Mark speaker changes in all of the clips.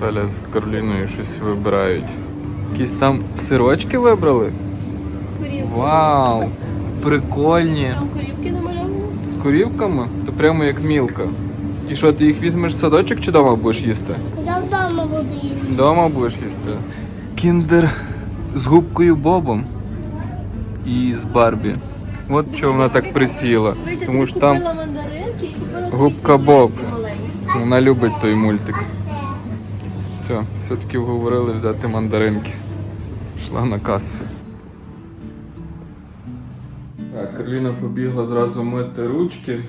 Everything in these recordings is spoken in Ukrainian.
Speaker 1: Наталя з Кароліною щось вибирають. Якісь там сирочки вибрали?
Speaker 2: Скорів.
Speaker 1: Вау! Прикольні.
Speaker 2: Там корівки намальовані.
Speaker 1: З курівками? То прямо як мілка. І що, ти їх візьмеш в садочок чи вдома будеш їсти?
Speaker 3: Я вдома буду їсти.
Speaker 1: Вдома будеш їсти. Кіндер з губкою Бобом і з Барбі. От чого вона так присіла. Тому що там
Speaker 2: мандаринки і купила
Speaker 1: Губка Боб. вона любить той мультик. Все, все-таки вговорили взяти мандаринки. Йшла на касу. Так, Карліна побігла зразу мити ручки.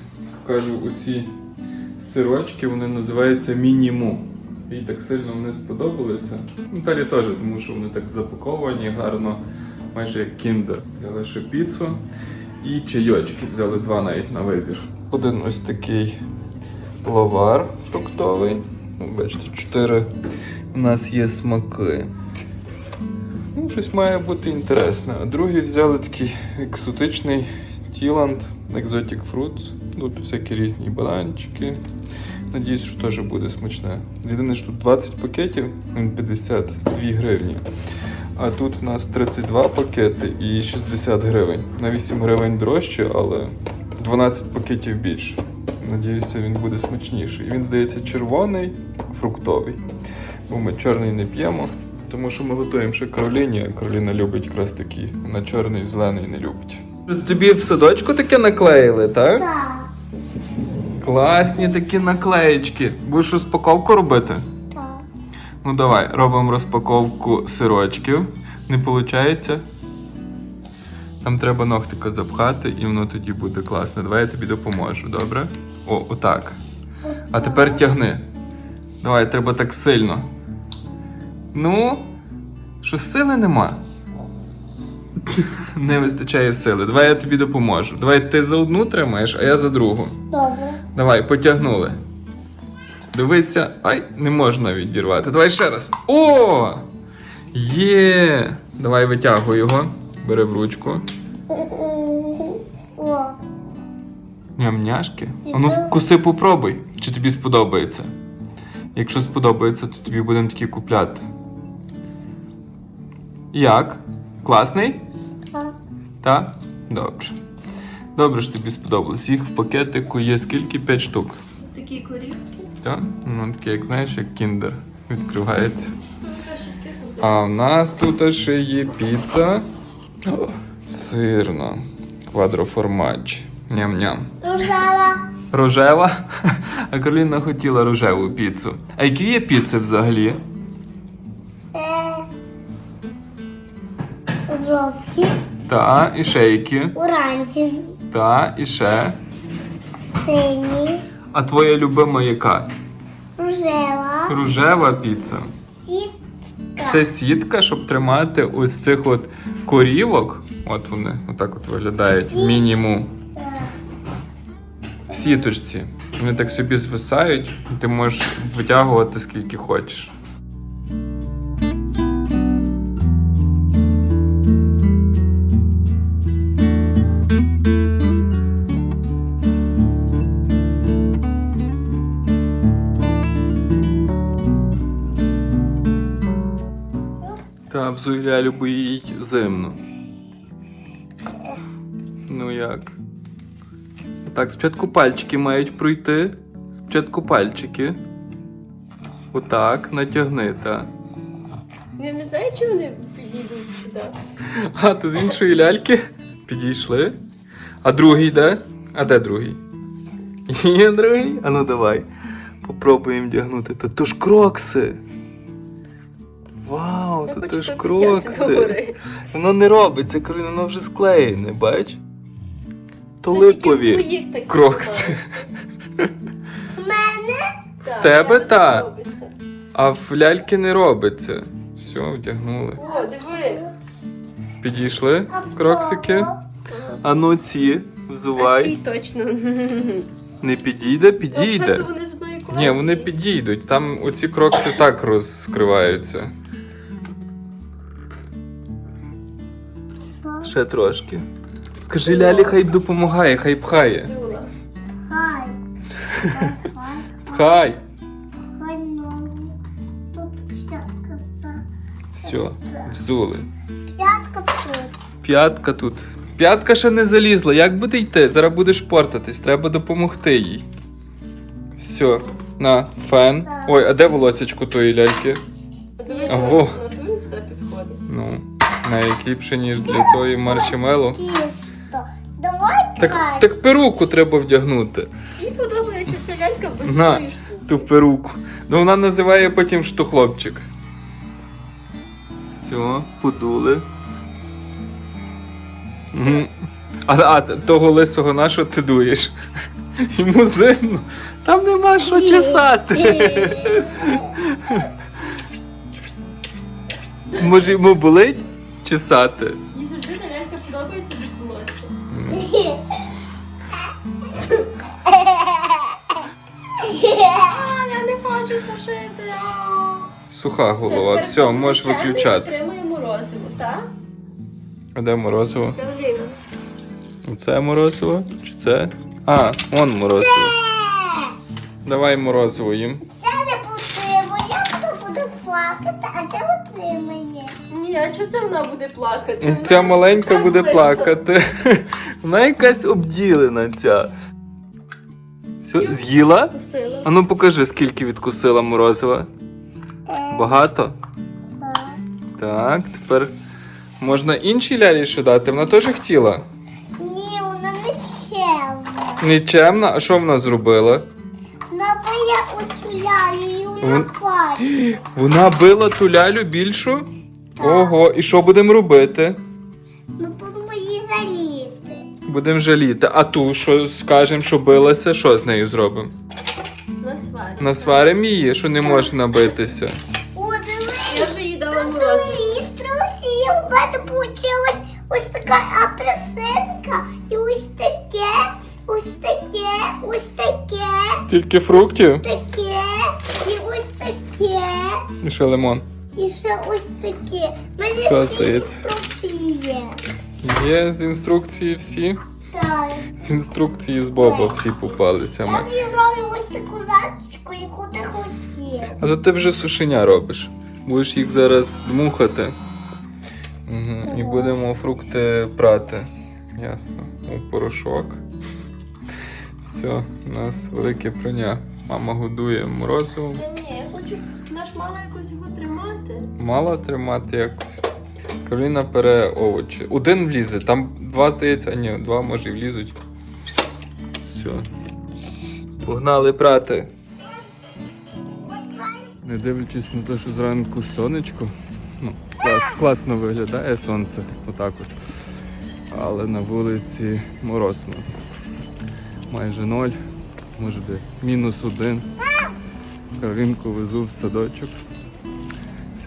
Speaker 1: Кажу, оці сирочки, вони називаються мініму. Їй так сильно вони сподобалися. Наталі теж, тому що вони так запаковані гарно, майже як кіндер. Взяли ще піцу і чайочки. Взяли два навіть на вибір. Один ось такий ловар фруктовий. Ну, Бачите, чотири у нас є смаки. Ну, щось має бути інтересне. А другий взяли такий екзотичний Тіланд Exotic Fruits. Тут всякі різні бананчики. Надіюсь, що теж буде смачне. Єдине, що тут 20 пакетів, 52 гривні. А тут у нас 32 пакети і 60 гривень. На 8 гривень дорожче, але 12 пакетів більше. Надіюся, він буде смачніший. Він здається червоний, фруктовий. Бо ми чорний не п'ємо, тому що ми готуємо ще Кароліні, а Кароліна любить якраз такі. Вона чорний, зелений не любить. Тобі в садочку таке наклеїли, так?
Speaker 3: Так.
Speaker 1: Класні такі наклеєчки. Будеш розпаковку робити?
Speaker 3: Так.
Speaker 1: Ну давай, робимо розпаковку сирочків. Не виходить? Там треба ногтика запхати, і воно тоді буде класно. Давай я тобі допоможу, добре? О, отак. А тепер тягни. Давай, треба так сильно. Ну, що сили нема? Не вистачає сили. Давай я тобі допоможу. Давай ти за одну тримаєш, а я за другу.
Speaker 3: Добре.
Speaker 1: Давай, потягнули. Дивися. Ай, не можна відірвати. Давай ще раз. О! Є! Давай витягуй його. Бери в ручку. Ням-няшки. А ну вкуси попробуй, чи тобі сподобається. Якщо сподобається, то тобі будемо такі купляти. Як? Класний?
Speaker 3: так.
Speaker 1: Так? Добре. Добре, що тобі сподобалось. Їх в пакетику є скільки? 5 штук.
Speaker 2: Такі корівки.
Speaker 1: Так? Ну, таке, як знаєш, як кіндер. Відкривається.
Speaker 2: Ну.
Speaker 1: А в нас тут ще є піца. О, сирна. Квадроформач. Ням-ням.
Speaker 3: Рожала.
Speaker 1: Рожева. А Кароліна хотіла рожеву піцу. А які є піци взагалі?
Speaker 3: Е, жовті,
Speaker 1: Та, і ще які.
Speaker 3: оранжеві,
Speaker 1: Та, і ще.
Speaker 3: сині,
Speaker 1: А твоя любима яка?
Speaker 3: рожева,
Speaker 1: Рожева піца.
Speaker 3: сітка.
Speaker 1: Це сітка, щоб тримати ось цих от корівок. От вони, отак от виглядають. Мінімум. В сіточці. Вони так собі звисають, і ти можеш витягувати скільки хочеш. Та взуля любить зимну. Ну як? Так, спочатку пальчики мають пройти. Спочатку пальчики. Отак, натягни, так.
Speaker 2: Я не знаю, чи вони підійдуть сюди.
Speaker 1: А, то з іншої ляльки підійшли. А другий де? А де другий? Є другий? А ну давай. Попробуємо вдягнути. Та то ж крокси. Вау,
Speaker 2: Я
Speaker 1: то ж крокси. Воно не робиться, воно вже склеєне, бач? То
Speaker 2: тільки в
Speaker 1: липові
Speaker 2: твоїх
Speaker 1: крокси.
Speaker 3: У мене
Speaker 2: Так,
Speaker 1: тебе
Speaker 2: так
Speaker 1: та.
Speaker 2: робиться.
Speaker 1: А в ляльки не робиться. Все, вдягнули.
Speaker 2: О, диви.
Speaker 1: Підійшли кроксики. А ну ці,
Speaker 2: А
Speaker 1: взувай.
Speaker 2: ці точно.
Speaker 1: Не підійде, підійде.
Speaker 2: вони з одної колекції.
Speaker 1: Ні, вони підійдуть. Там оці крокси так розкриваються. Ще трошки. Скажи Лялі, хай допомагає, хай пхає.
Speaker 3: Хай. Хай.
Speaker 1: Пхай.
Speaker 3: Хай ногу.
Speaker 1: Все, взули.
Speaker 3: П'ятка тут.
Speaker 1: П'ятка тут. П'ятка ще не залізла. Як буде йти? Зараз будеш портатись, треба допомогти їй. Все, на, фен. Ой, а де волосечко тої ляльки?
Speaker 2: Дивись,
Speaker 1: Ого.
Speaker 2: на натурі сюди підходить.
Speaker 1: Ну, ніж для тої маршмеллоу.
Speaker 3: Тісто. Давай
Speaker 1: Так, так перуку треба вдягнути.
Speaker 2: Їй подобається ця лялька без
Speaker 1: На,
Speaker 2: тої штуки.
Speaker 1: Ту перуку. Ну вона називає потім що хлопчик. Все, подули. Мгм. А, а того лисого на що ти дуєш? Йому зимно. Там нема що чесати. Може йому болить чесати?
Speaker 2: А, я не хочу сушити.
Speaker 1: Суха голова. Все, можеш виключати.
Speaker 2: Отримує морозиво, так?
Speaker 1: А де морозиво? Оце морозиво? Чи це? А, он морозиво. Давай морозиво їм.
Speaker 3: Це не потрібно, я буду буду плакати, а це отримає.
Speaker 2: Ні, а чого це вона буде плакати?
Speaker 1: Ця маленька буде
Speaker 2: лиса.
Speaker 1: плакати. Вона якась обділена ця. Все, з'їла? А ну покажи, скільки відкусила морозива. Багато?
Speaker 3: Так.
Speaker 1: Тепер можна іншій лялі ще дати. Вона теж хотіла.
Speaker 3: Ні, вона не чемна.
Speaker 1: Нічемна, а що вона зробила?
Speaker 3: Вона била оцю лялю і вона
Speaker 1: Вон-
Speaker 3: плаче.
Speaker 1: Вона била ту лялю більшу? Ого, і що будемо робити?
Speaker 3: Заліти.
Speaker 1: Будемо жаліти. А ту, що скажемо, що билася, що з нею зробимо?
Speaker 2: На сварі.
Speaker 1: Насваримо її, що не можна битися.
Speaker 3: О.
Speaker 2: Я вже їй дала
Speaker 3: Тут
Speaker 2: морозиво.
Speaker 3: інструкції у мене получилась ось така апельсинка і ось таке, ось таке, ось таке,
Speaker 1: Стільки фруктів
Speaker 3: таке, і ось таке,
Speaker 1: і ще лимон.
Speaker 3: і ще ось таке. У мене
Speaker 1: Що
Speaker 3: всі інструкції є.
Speaker 1: Є з інструкції всі.
Speaker 3: Так.
Speaker 1: З інструкції з Боба всі попалися.
Speaker 3: Я
Speaker 1: Ми.
Speaker 3: тобі зроблю ось таку зачіску, яку ти хотів.
Speaker 1: А то ти вже сушеня робиш. Будеш їх зараз дмухати. Угу. І будемо фрукти прати. Ясно. У порошок. Все, у нас велике прання. Мама годує морозивом.
Speaker 2: Ні, ні, я хочу, наш мама якось його тримати.
Speaker 1: Мала тримати якось. Кароліна пере овочі. Один влізе, там два здається, а ні, два може і влізуть. Все. Погнали прати. Не дивлячись на те, що зранку сонечко. Ну, клас, класно виглядає сонце, отак от. Але на вулиці мороз у нас. Майже ноль, може де мінус один. Каролінку везу в садочок.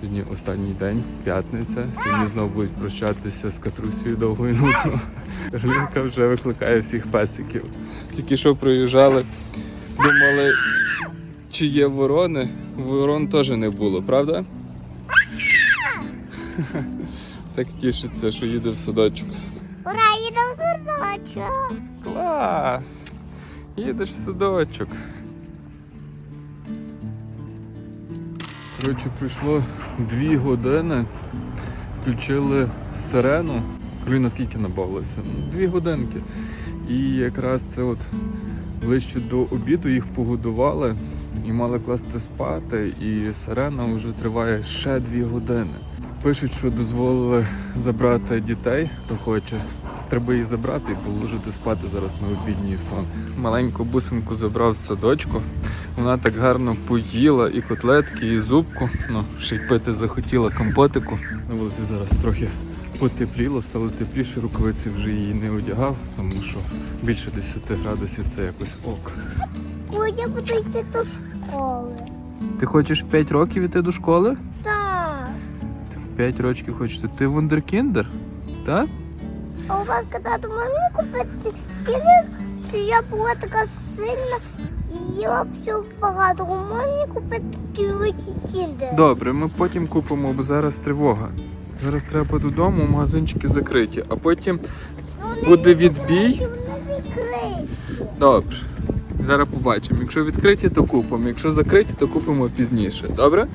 Speaker 1: Сьогодні останній день, п'ятниця. Сьогодні знову будуть прощатися з Катрусею довго і нудно. Каролінка вже викликає всіх песиків. Тільки що проїжджали, думали, чи є ворони. Ворон теж не було, правда? Так тішиться, що їде в садочок.
Speaker 3: Ура, їду в садочок.
Speaker 1: Клас! Їдеш в садочок. Коротше, пройшло дві години. Включили сирену. Кароліна скільки набавилося? Ну, Дві годинки. І якраз це от ближче до обіду їх погодували і мали класти спати. І сирена вже триває ще дві години. Пишуть, що дозволили забрати дітей, хто хоче. Треба її забрати і положити спати зараз на обідній сон. Маленьку бусинку забрав з садочку. Вона так гарно поїла і котлетки, і зубку. Ну, ще й пити захотіла компотику. На вулиці зараз трохи потепліло, стало тепліше, рукавиці вже її не одягав, тому що більше 10 градусів це якось ок.
Speaker 3: Коли я буду йти до школи.
Speaker 1: Ти хочеш в 5 років іти до школи?
Speaker 3: Так.
Speaker 1: Ти в 5 років хочеш. Ти вундеркіндер? Так?
Speaker 3: А у вас коли можна купити пілік, що я була така сильна їла все багато. Можна купити кіндер.
Speaker 1: Добре, ми потім купимо, бо зараз тривога. Зараз треба додому, магазинчики закриті, а потім
Speaker 3: Вони
Speaker 1: буде відбій.
Speaker 3: Вони.
Speaker 1: Добре. Зараз побачимо. Якщо відкриті, то купимо. Якщо закриті, то купимо пізніше. Добре?